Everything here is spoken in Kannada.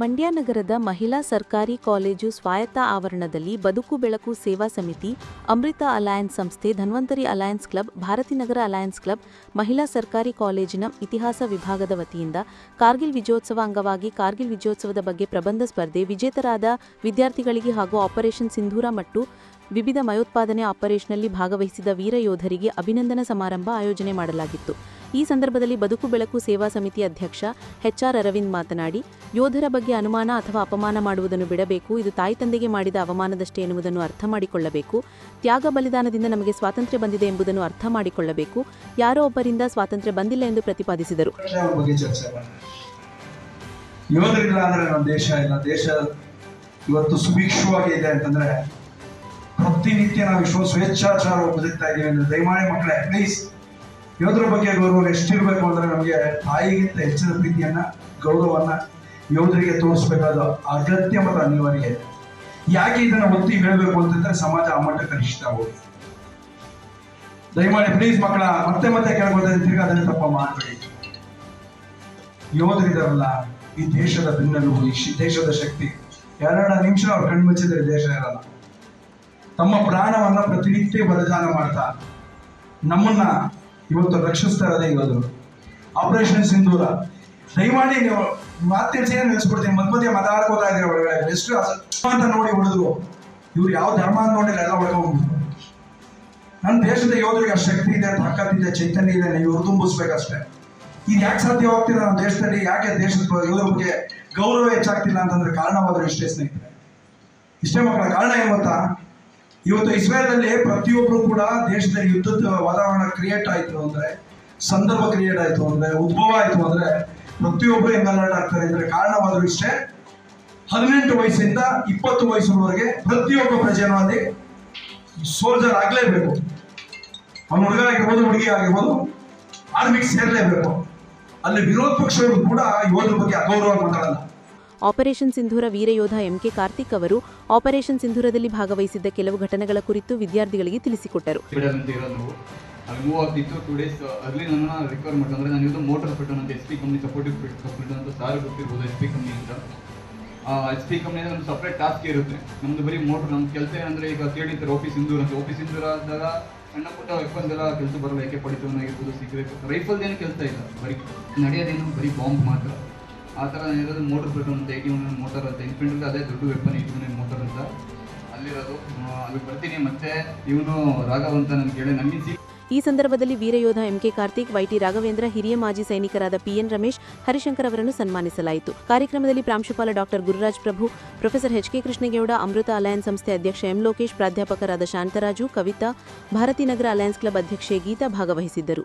ಮಂಡ್ಯ ನಗರದ ಮಹಿಳಾ ಸರ್ಕಾರಿ ಕಾಲೇಜು ಸ್ವಾಯತ್ತ ಆವರಣದಲ್ಲಿ ಬದುಕು ಬೆಳಕು ಸೇವಾ ಸಮಿತಿ, ಅಮೃತ ಅಲಯನ್ಸ್ ಸಂಸ್ಥೆ, Dhanvantari alliance club Bharathinagar alliance club, ಮಹಿಳಾ ಸರ್ಕಾರಿ ಕಾಲೇಜಿನ ಇತಿಹಾಸ ವಿಭಾಗದ ವತಿಯಿಂದ ಕಾರ್ಗಿಲ್ ವಿಜಯೋತ್ಸವ ಅಂಗವಾಗಿ ಕಾರ್ಗಿಲ್ ವಿಜಯೋತ್ಸವದ ಬಗ್ಗೆ ಪ್ರಬಂಧ ಸ್ಪರ್ಧೆ, ವಿಜೇತರಾದ ವಿದ್ಯಾರ್ಥಿಗಳಿಗೆ ಹಾಗೂ ಆಪರೇಷನ್ ಸಿಂಧೂರ ಮತ್ತು ವಿವಿಧ ಮಯೋತ್ಪಾದನೆ ಆಪರೇಷನ್ನಲ್ಲಿ ಭಾಗವಹಿಸಿದ ವೀರ ಯೋಧರಿಗೆ ಅಭಿನಂದನಾ ಸಮಾರಂಭ ಆಯೋಜನೆ ಮಾಡಲಾಗಿತ್ತು. ಈ ಸಂದರ್ಭದಲ್ಲಿ ಬದುಕು ಬೆಳಕು ಸೇವಾ ಸಮಿತಿ ಅಧ್ಯಕ್ಷ ಎಚ್ಆರ್ ಅರವಿಂದ್ ಮಾತನಾಡಿ, ಯೋಧರ ಬಗ್ಗೆ ಅನುಮಾನ ಅಥವಾ ಅಪಮಾನ ಮಾಡುವುದನ್ನು ಬಿಡಬೇಕು, ಇದು ತಾಯಿ ತಂದೆಗೆ ಮಾಡಿದ ಅವಮಾನದಷ್ಟೇ ಎನ್ನುವುದನ್ನು ಅರ್ಥ ಮಾಡಿಕೊಳ್ಳಬೇಕು, ತ್ಯಾಗ ಬಲಿದಾನದಿಂದ ನಮಗೆ ಸ್ವಾತಂತ್ರ್ಯ ಬಂದಿದೆ ಎಂಬುದನ್ನು ಅರ್ಥ ಮಾಡಿಕೊಳ್ಳಬೇಕು, ಯಾರೋ ಒಬ್ಬರಿಂದ ಸ್ವಾತಂತ್ರ್ಯ ಬಂದಿಲ್ಲ ಎಂದು ಪ್ರತಿಪಾದಿಸಿದರು. ಇವತ್ತು ಸುಭಿಕ್ಷವಾಗಿ ಇದೆ ಅಂತಂದ್ರೆ ಪ್ರತಿನಿತ್ಯ ನಾವು ಇಷ್ಟು ಸ್ವೇಚ್ಛಾಚಾರ ಬದುಕ್ತಾ ಇದೀವಿ ಅಂದ್ರೆ ದಯಮಾಡಿ ಮಕ್ಕಳೇ ಪ್ಲೀಸ್ ಯೋಧರ ಬಗ್ಗೆ ಗೌರವ ಎಷ್ಟಿರ್ಬೇಕು ಅಂದ್ರೆ ನಮಗೆ ತಾಯಿಗಿಂತ ಹೆಚ್ಚಿನ ಪ್ರೀತಿಯನ್ನ, ಗೌರವವನ್ನ ಯೋಧರಿಗೆ ತೋರಿಸ್ಬೇಕಾದ ಅಗತ್ಯ ಮತ್ತು ಅನಿವಾರ್ಯ ಯಾಕೆ ಇದನ್ನ ಒತ್ತಿ ಹೇಳಬೇಕು ಅಂತಂದ್ರೆ ಸಮಾಜ ಆ ಮಟ್ಟ ಕನಿಷ್ಠ ಆಗೋದು. ದಯಮಾಡಿ ಪ್ಲೀಸ್ ಮಕ್ಕಳ, ಮತ್ತೆ ಮತ್ತೆ ಕೇಳ್ಬೋದ್ರೆ ತಿರ್ಗಿ ಅದನ್ನ ತಪ್ಪ ಮಾಡಬೇಡಿ. ಯೋಧರಿದಾರಲ್ಲ, ಈ ದೇಶದ ಬೆನ್ನಲು ಈ ದೇಶದ ಶಕ್ತಿ. ಎರಡು ನಿಮಿಷ ಅವ್ರು ಕಣ್ಮುಚ್ಚಿದ್ರೆ ದೇಶ ಇರಲ್ಲ. ತಮ್ಮ ಪ್ರಾಣವನ್ನ ಪ್ರತಿನಿತ್ಯ ಬಲಿದಾನ ಮಾಡ್ತಾ, ನಮ್ಮನ್ನ ಇವತ್ತು ರಕ್ಷಿಸ್ತಾ ಇರೋದೇ ಇವತ್ತು ಆಪರೇಷನ್ ಸಿಂಧೂರ ದಯಮಾಡಿ ನೀವು ಮಾತಿನ ಸೇರಿ ನಿಲ್ಲಿಸ್ಬಿಡ್ತೀನಿ. ಮಧ್ಯ ಮಧ್ಯೆ ಮಾತಾಡ್ಕೋತಾ ಇದ್ರೆ ಒಳಗಡೆ? ಎಷ್ಟು ಅಂತ ನೋಡಿ ಹೊಡೆದ್ರು. ಇವ್ರು ಯಾವ ಧರ್ಮ ಅಂತ ನೋಡಿ ಎಲ್ಲ ಹೊಡ್ಕೊಂಡ್ಬಿಟ್ರು. ನನ್ನ ದೇಶದ ಯೋಧರಿಗೆ ಅಷ್ಟು ಶಕ್ತಿ ಇದೆ ತಾಕತ್ತಿದೆ ಚೈತನ್ಯ ಇದೆ, ನೀವು ತುಂಬಿಸ್ಬೇಕಷ್ಟೇ. ಇದು ಯಾಕೆ ಸಾಧ್ಯವಾಗ್ತಿಲ್ಲ ನಮ್ಮ ದೇಶದಲ್ಲಿ? ಯಾಕೆ ದೇಶದ ಯೋಧರ ಬಗ್ಗೆ ಗೌರವ ಹೆಚ್ಚಾಗ್ತಿಲ್ಲ ಅಂತಂದ್ರೆ ಕಾರಣವಾದ್ರೆ ಇಷ್ಟೇ ಸ್ನೇಹಿತರೆ. ಇಷ್ಟೇ ಮಕ್ಕಳ ಕಾರಣ ಏನು ಗೊತ್ತಾ? ಇವತ್ತು ಇಸ್ರೇಲ್ನಲ್ಲಿ ಪ್ರತಿಯೊಬ್ಬರು ಕೂಡ ದೇಶದಲ್ಲಿ ಯುದ್ಧದ ವಾತಾವರಣ ಕ್ರಿಯೇಟ್ ಆಯ್ತು ಅಂದ್ರೆ, ಸಂದರ್ಭ ಕ್ರಿಯೇಟ್ ಆಯ್ತು ಅಂದ್ರೆ, ಉದ್ಭವ ಆಯ್ತು ಅಂದ್ರೆ ಪ್ರತಿಯೊಬ್ಬರು ಹೆಂಗ್ ಅಲರ್ಟ್ ಆಗ್ತಾರೆ ಅಂದ್ರೆ ಕಾರಣವಾದ್ರು ಇಷ್ಟೇ, ಹದಿನೆಂಟು ವಯಸ್ಸಿಂದ ಇಪ್ಪತ್ತು ವಯಸ್ಸಿನವರೆಗೆ ಪ್ರತಿಯೊಬ್ಬ ಪ್ರಜೆನೂ ಅಲ್ಲಿ ಸೋಲ್ಜರ್ ಆಗ್ಲೇಬೇಕು. ಅವ್ನ ಹುಡುಗ ಆಗಿರ್ಬೋದು, ಹುಡುಗಿ ಆಗಿರ್ಬೋದು ಆರ್ಮಿಗೆ ಸೇರ್ಲೇಬೇಕು. ಅಲ್ಲಿ ವಿರೋಧ ಪಕ್ಷವರು ಕೂಡ ಯೋಧರ ಬಗ್ಗೆ ಅಗೌರವ ಮಾತಾಡಲ್ಲ ಆಪರೇಷನ್ ಸಿಂಧೂರ ವೀರಯೋಧ ಎಂಕೆ ಕಾರ್ತಿಕ್ ಅವರು ಆಪರೇಷನ್ ಸಿಂಧೂರದಲ್ಲಿ ಭಾಗವಹಿಸಿದ್ದ ಕೆಲವು ಘಟನೆಗಳ ಕುರಿತು ವಿದ್ಯಾರ್ಥಿಗಳಿಗೆ ತಿಳಿಸಿಕೊಟ್ಟರು. ಹಾಸ್ಪಿಟಲ್ ಅಲ್ಲಿ ಮೂವ್ ಆಗ್ತಿತ್ತು ಟೂ ಡೇಸ್ ಅರ್ಲಿ ನನ್ನ ರಿಕವರ್ ಮಾಡ್ಕೊಂಡ್ರೆ ನಾನು ಇವತ್ತು ಮೋಟರ್ ಫಿಟನ್ ಅಂತ S P company supportive fit ಅಂತ ಸಾರು ಗೊತ್ತಿರ್ಬೋದು ಎಸ್ ಪಿ ಕಂಪ್ನಿ ಅಂತ ಎಸ್ ಪಿ ಕಂಪ್ನಿ ನಮ್ದು ಸಪ್ರೇಟ್ ಟಾಸ್ಕ್ ಇರುತ್ತೆ. ನಮ್ದು ಬರೀ ಮೋಟರ್ ನಮ್ಮ ಕೆಲಸ ಏನಂದ್ರೆ ಈಗ ಕೇಳಿರ್ತಾರೆ ಆಫೀಸ್ ಇಂದೂರ್ ಅಂತ. ಆಫೀಸ್ ಇಂದೂರ್ ಆದಾಗ ಸಣ್ಣ ಪುಟ್ಟ ವೆಪನ್ಸ್ ಎಲ್ಲ ಕೆಲಸ ಬರಲ್ಲ. ಏಕೆ ಪಡಿತವನ್ನಾಗಿರ್ಬೋದು ಸೀಕ್ರೆಟ್ ರೈಫಲ್ ಏನು ಕೆಲಸ ಇಲ್ಲ. ಬರೀ ನಡೆಯೋದೇನು ಬರೀ ಬಾಂಬ್ ಮಾತ್ರ. ಆ ಥರ ಇರೋದು ಮೋಟರ್ ಫಿಟನ್ ಅಂತ ಏಯ್ಟಿ ಒನ್ ಮೋಟರ್ ಅಂತ ಇನ್ಫೆಂಟ್ರಿ ಅದೇ ದೊಡ್ಡ ವೆಪನ್ ಏಯ್ಟಿ ಒನ್ ಮೋಟರ್ ಅಂತ. ಅಲ್ಲಿರೋದು. ಅಲ್ಲಿ ಬರ್ತೀನಿ. ಮತ್ತೆ ಇವನು ರಾಘವ್ ಅಂತ ನನ್ಗೆ ಕೇಳಿ ನಮಗೆ ಸಿ ಈ ಸಂದರ್ಭದಲ್ಲಿ ವೀರಯೋಧ M K Karthik Y T Raghavendra, ಹಿರಿಯ ಮಾಜಿ ಸೈನಿಕರಾದ ಪಿಎನ್ ರಮೇಶ್, ಹರಿಶಂಕರ್ ಅವರನ್ನು ಸನ್ಮಾನಿಸಲಾಯಿತು. ಕಾರ್ಯಕ್ರಮದಲ್ಲಿ ಪ್ರಾಂಶುಪಾಲ doctor Gururaj Prabhu, professor H K Krishnagowda, Amrita alliance ಸಂಸ್ಥೆ ಅಧ್ಯಕ್ಷ ಎಂ ಲೋಕೇಶ್, ಪ್ರಾಧ್ಯಾಪಕರಾದ ಶಾಂತರಾಜು, ಕವಿತಾ ಭಾರತೀನಗರ ಅಲಯನ್ಸ್ ಕ್ಲಬ್ ಅಧ್ಯಕ್ಷೆ ಗೀತಾ ಭಾಗವಹಿಸಿದ್ದರು.